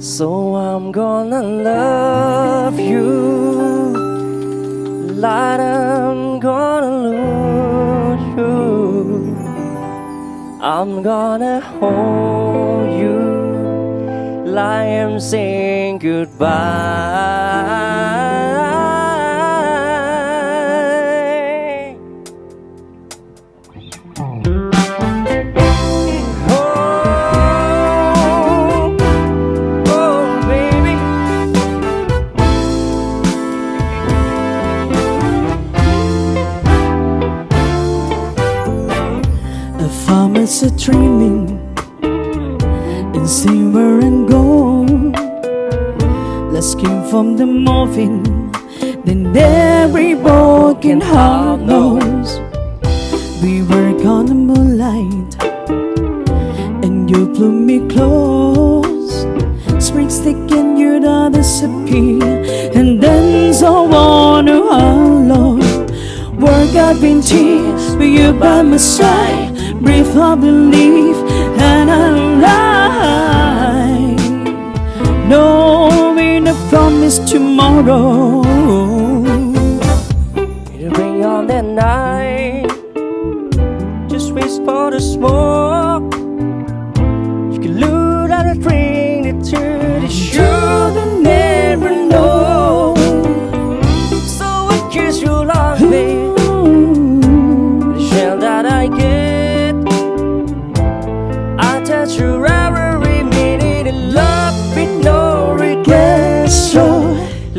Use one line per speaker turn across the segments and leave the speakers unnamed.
So I'm gonna love you like I'm gonna lose you. I'm gonna hold you like I'm saying goodbye.
The farmers are dreaming in silver and gold. Let's keep from the morphine, then every broken heart knows. We work on the moonlight, and you pull me close. Spring stick and you don't disappear, and then so on oh, to alone. Work out in tears, but you by my side. Breathe for belief and alive. Knowing the promise tomorrow.
It'll bring on that night. Just wish for the smoke. You can loot out a train into the show.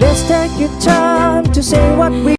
Let's take your time to say what we